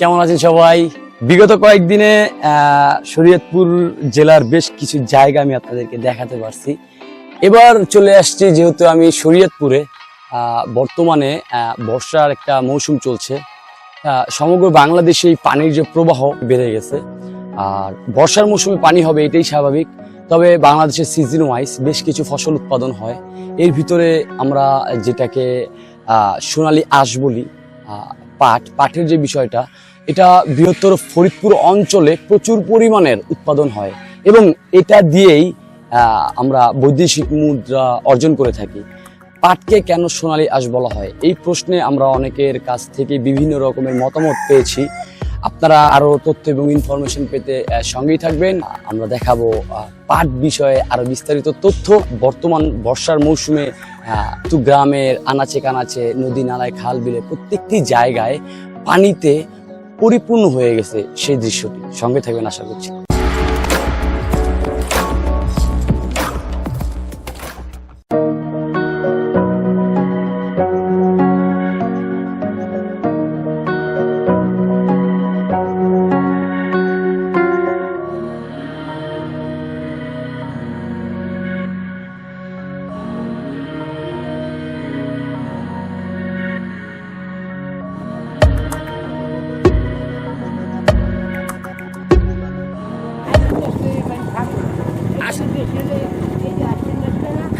কেমন আছেন সবাই? বিগত কয়েকদিনে শরীয়তপুর জেলার বেশ কিছু জায়গা আমি আপনাদেরকে দেখাতে পারছি। এবার চলে আসছি, যেহেতু আমি শরীয়তপুরে বর্তমানে বর্ষার একটা মৌসুম চলছে। সমগ্র বাংলাদেশে এই পানির যে প্রবাহ বেড়ে গেছে, আর বর্ষার মৌসুমে পানি হবে এটাই স্বাভাবিক। তবে বাংলাদেশের সিজন ওয়াইজ বেশ কিছু ফসল উৎপাদন হয়। এর ভিতরে আমরা যেটাকে সোনালী আঁশ বলি পাট, পাটের যে বিষয়টা, এটা বৃহত্তর ফরিদপুর অঞ্চলে প্রচুর পরিমাণের উৎপাদন হয় এবং এটা দিয়েই আমরা বৈদেশিক মুদ্রা অর্জন করে থাকি। পাটকে কেন সোনালী আঁশ বলা হয়? এই প্রশ্নে আমরা অনেকের কাছ থেকে বিভিন্ন রকমের মতামত পেয়েছি। আপনারা আরও তথ্য এবং ইনফরমেশন পেতে সঙ্গেই থাকবেন। আমরা দেখাবো পাট বিষয়ে আরও বিস্তারিত তথ্য। বর্তমান বর্ষার মৌসুমে তো গ্রামের আনাচে কানাচে, নদী নালায় খাল বিলে প্রত্যেকটি জায়গায় পানিতে পরিপূর্ণ হয়ে গেছে সেই দৃশ্যটি। সঙ্গে থাকবেন আশা করছি।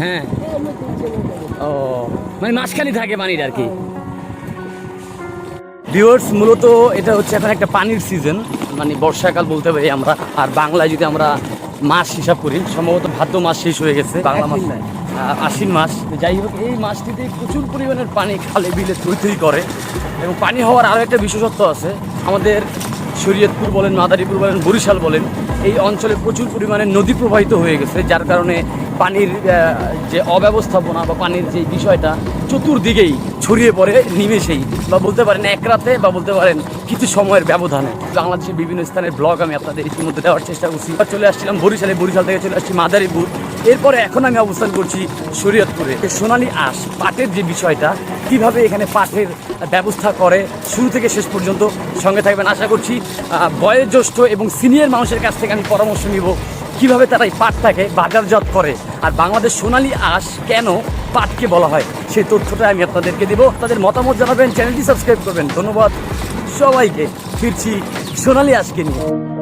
হ্যাঁ। ও মানে মাসখালি থাকে পানির আর কি। ভিউয়ার্স মূলত এটা হচ্ছে এখন একটা পানির সিজন মানে বর্ষাকাল বলতে পারি আমরা। আর বাংলায় যদি আমরা মাস হিসাব করি সম্ভবত ভাদ্র মাস শেষ হয়ে গেছে। বাংলা মাস আশ্বিন মাস। যাই হোক এই মাসটিতে প্রচুর পরিমাণের পানি খালে বিলে থই করে। এবং পানি হওয়ার আরও একটা বিশেষত্ব আছে। আমাদের শরীয়তপুর বলেন মাদারীপুর বলেন বরিশাল বলেন এই অঞ্চলে প্রচুর পরিমাণে নদী প্রবাহিত হয়ে গেছে। যার কারণে পানির যে অব্যবস্থাপনা বা পানির যে বিষয়টা চতুর্দিকেই ছড়িয়ে পড়ে নিমেষেই বা বলতে পারেন এক রাতে বা বলতে পারেন কিছু সময়ের ব্যবধানে। বাংলাদেশের বিভিন্ন স্থানের ব্লগ আমি আপনাদের ইতিমধ্যে দেওয়ার চেষ্টা করছি। চলে আসছিলাম বরিশালে, বরিশাল থেকে চলে আসছি মাদারীপুর। এরপরে এখন আমি অবস্থান করছি শরীয়তপুরে। সোনালী আঁশ, পাটের যে বিষয়টা, কীভাবে এখানে পাটের ব্যবস্থা করে, শুরু থেকে শেষ পর্যন্ত সঙ্গে থাকবেন। আশা করছি বয়োজ্যেষ্ঠ এবং সিনিয়র মানুষের কাছ থেকে আমি পরামর্শ নিব। কীভাবে তারা এই পাটটাকে বাজারজাত করে? আর বাংলাদেশ সোনালি আঁশ কেন পাটকে বলা হয়? সেই তথ্যটা আমি আপনাদেরকে দেবো। তাদের মতামত জানাবেন, চ্যানেলটি সাবস্ক্রাইব করবেন। ধন্যবাদ সবাইকে। ফিরছি সোনালি আঁশকে নিয়ে।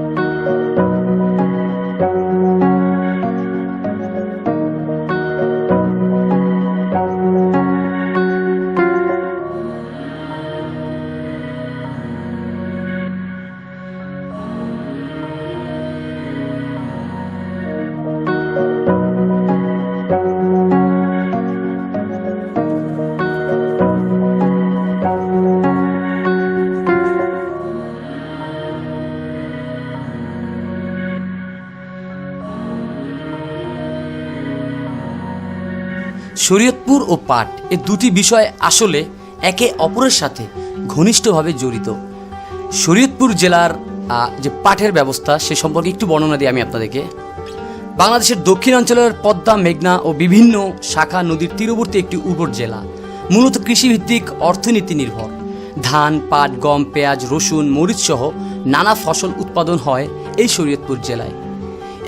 শরীয়তপুর ও পাট এ দুটি বিষয় আসলে একে অপরের সাথে ঘনিষ্ঠভাবে জড়িত। শরীয়তপুর জেলার যে পাটের ব্যবস্থা সে সম্পর্কে একটু বর্ণনা দিই আমি আপনাদেরকে। বাংলাদেশের দক্ষিণাঞ্চলের পদ্মা, মেঘনা ও বিভিন্ন শাখা নদীর তীরবর্তী একটি উর্বর জেলা। মূলত কৃষিভিত্তিক অর্থনীতি নির্ভর। ধান, পাট, গম, পেঁয়াজ, রসুন মরিচ সহ নানা ফসল উৎপাদন হয় এই শরীয়তপুর জেলায়।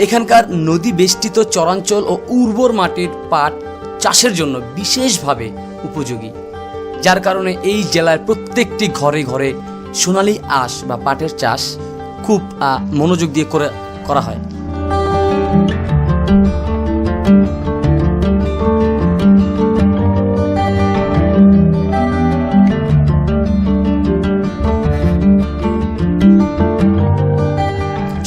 এখানকার নদী বেষ্টিত চরাঞ্চল ও উর্বর মাটির পাট চাষের জন্য বিশেষভাবে উপযোগী। যার কারণে এই জেলার প্রত্যেকটি ঘরে ঘরে সোনালী আঁশ বা পাটের চাষ খুব মনোযোগ দিয়ে করে, করা হয়।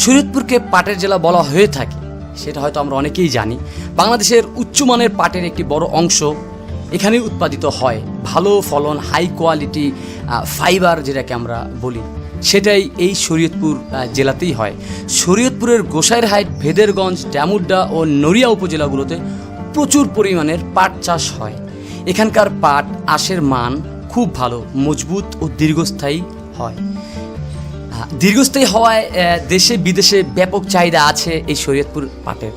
শরীয়তপুরকে পাটের জেলা বলা হয়ে থাকে, সেটা হয়তো আমরা অনেকেই জানি। বাংলাদেশের উচ্চমানের পাটের একটি বড় অংশ এখানেই উৎপাদিত হয়। ভালো ফলন হাই কোয়ালিটি ফাইবার যেটাকে আমরা বলি। সেটাই এই শরীয়তপুর জেলাতেই হয়। শরীয়তপুরের গোসাইরহাট, ভেদেরগঞ্জ ড্যামুড্ডা ও নড়িয়া উপজেলাগুলোতে প্রচুর পরিমাণের পাট চাষ হয়। এখানকার পাট আশের মান খুব ভালো, মজবুত ও দীর্ঘস্থায়ী হয়। দীর্ঘস্থায়ী হওয়ায় দেশে বিদেশে ব্যাপক চাহিদা আছে এই শরীয়তপুর পাটের।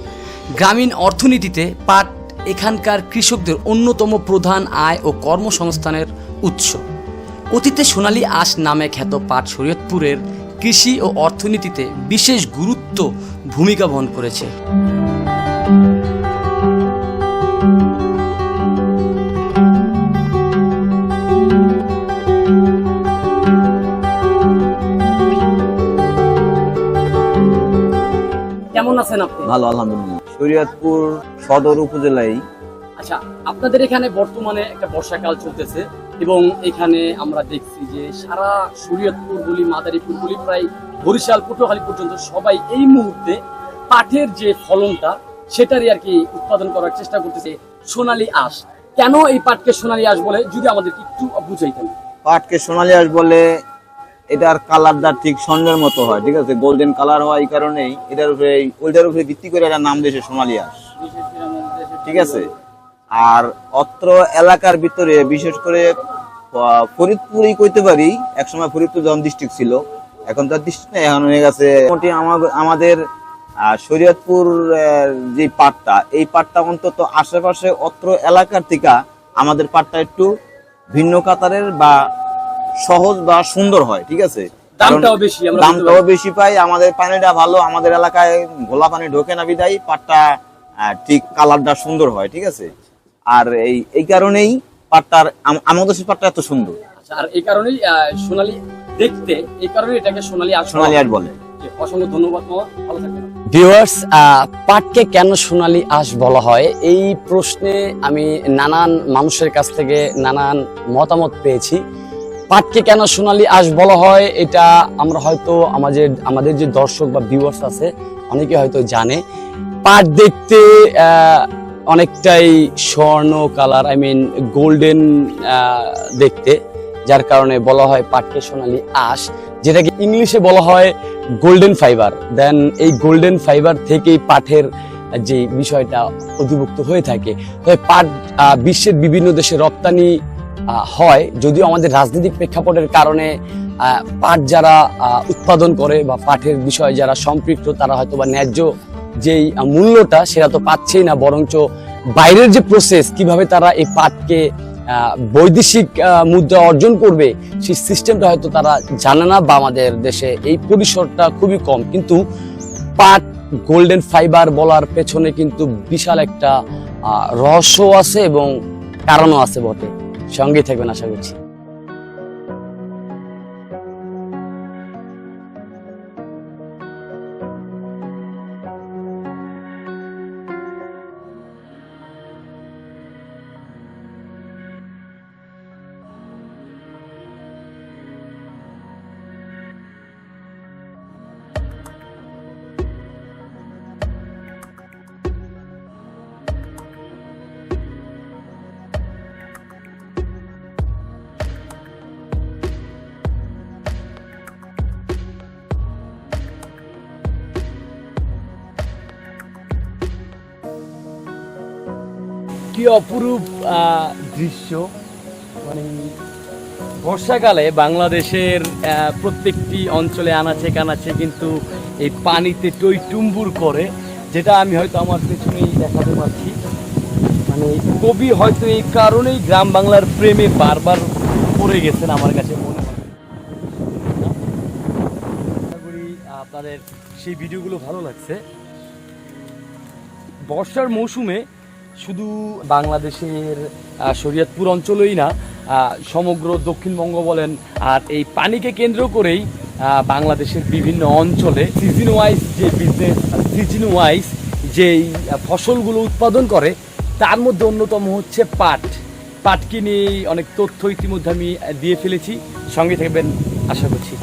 গ্রামীণ অর্থনীতিতে পাট এখানকার কৃষকদের অন্যতম প্রধান আয় ও কর্মসংস্থানের উৎস। অতীতে সোনালী আঁশ নামে খ্যাত পাট শরীয়তপুরের কৃষি ও অর্থনীতিতে বিশেষ গুরুত্ব ভূমিকা বহন করেছে। কেমন আছেন আপনি? ভালো আলহামদুলিল্লাহ। শরীয়তপুর সদর উপজেলায়। আচ্ছা আপনাদের এখানে বর্তমানে একটা বর্ষাকাল চলতেছে এবং এখানে আমরা দেখছি যে সারা শরীয়তপুর বলি মাদারীপুর বলি প্রায় বরিশাল পটুয়াখালী পর্যন্ত সবাই এই মুহূর্তে পাটের যে ফলনটা সেটারই আর কি উৎপাদন করার চেষ্টা করতেছে সোনালী আঁশ। কেন এই পাটকে সোনালী আঁশ বলে? যদি আমাদেরকে একটু বুঝাইতেন। পাটকে সোনালি আঁশ বলে এটার কালারটা ঠিক স্বর্ণের মতো হয়, ঠিক আছে? গোল্ডেন কালার হয় এই কারণেই এটার উপরে ওইটার উপরে ভিত্তি করে এটা নাম দিয়েছে আঁশ, ঠিক আছে? আর অত্র এলাকার ভিতরে, বিশেষ করে ফরিদপুরই কইতে পারি, একসময় ফরিদপুর যখন ডিস্ট্রিক্ট ছিল, এখন তার ডিস্ট্রিক্ট নেই, এখন হয়ে গেছে মোটামুটি আমাদের শরীয়তপুর যে পাটটা, এই পাটটা অন্তত আশেপাশে অত্র এলাকার থেকে আমাদের পাটটা একটু ভিন্ন কাতারের বা সহজ বা সুন্দর হয় ঠিক আছে? দামটাও বেশি দামটাও বেশি পাই আমাদের পানিটা ভালো আমাদের এলাকায় ঘোলা পানি ঢোকে না বিদায় পাটটা ঠিক কালারটা সুন্দর হয় ঠিক আছে? আর এই এই কারণেই পাটটার আমাদের দেশের পাটটা এত সুন্দর। আচ্ছা, আর এই কারণেই সোনালী দেখতে এই কারণে এটাকে সোনালী আঁশ সোনালি আট বলে। অসংখ্য ধন্যবাদ ভালো থাকবেন। ভিউয়ার্স পাটকে কেন সোনালী আঁশ বলা হয়? এই প্রশ্নে আমি নানান মানুষের কাছ থেকে নানান মতামত পেয়েছি। পাটকে কেন সোনালী আঁশ বলা হয়, এটা আমরা হয়তো আমাদের আমাদের যে দর্শক বা ভিউয়ার্স আছে, অনেকে হয়তো জানে। পাট দেখতে অনেকটাই স্বর্ণ কালার আই মিন গোল্ডেন দেখতে, যার কারণে বলা হয় পাটকে সোনালি আঁশ, যেটাকে ইংলিশে বলা হয় গোল্ডেন ফাইবার দেন এই গোল্ডেন ফাইবার থেকেই পাঠের যে বিষয়টা অধিভুক্ত হয়ে থাকে। তবে পাট বিশ্বের বিভিন্ন দেশে রপ্তানি হয়, যদিও আমাদের রাজনৈতিক প্রেক্ষাপটের কারণে পাট যারা উৎপাদন করে বা পাটের বিষয়ে যারা সম্পৃক্ত, তারা হয়তো বা ন্যায্য যেই মূল্যটা সেটা তো পাচ্ছেই না, বরঞ্চ বাইরের যে প্রসেস কীভাবে তারা এই পাটকে বৈদেশিক মুদ্রা অর্জন করবে, সেই সিস্টেমটা হয়তো তারা জানে না বা আমাদের দেশে এই পরিসরটা খুবই কম। কিন্তু পাট গোল্ডেন ফাইবার বলার পেছনে কিন্তু বিশাল একটা রহস্য আছে এবং কারণও আছে বটে। সঙ্গে থাকবেন আশা করছি। কি অপরূপ দৃশ্য? মানে বর্ষাকালে বাংলাদেশের প্রত্যেকটি অঞ্চলে আনাচে কানাচে কিন্তু এই পানিতে টইটুম্বুর করে, যেটা আমি হয়তো আমার পেছনেই দেখাতে পারছি। মানে কবি হয়তো এই কারণেই গ্রাম বাংলার প্রেমে বারবার পড়ে গেছেন আমার কাছে মনে হয়। আপনাদের সেই ভিডিওগুলো ভালো লাগছে। বর্ষার মৌসুমে শুধু বাংলাদেশের শরীয়তপুর অঞ্চলেই না সমগ্র দক্ষিণবঙ্গ বলেন, আর এই পানিকে কেন্দ্র করেই বাংলাদেশের বিভিন্ন অঞ্চলে সিজন ওয়াইজ যে বিজনেস সিজন ওয়াইজ যেই ফসলগুলো উৎপাদন করে, তার মধ্যে অন্যতম হচ্ছে পাট। পাটকে নিয়ে অনেক তথ্য ইতিমধ্যে আমি দিয়ে ফেলেছি। সঙ্গে থাকবেন, আশা করছি।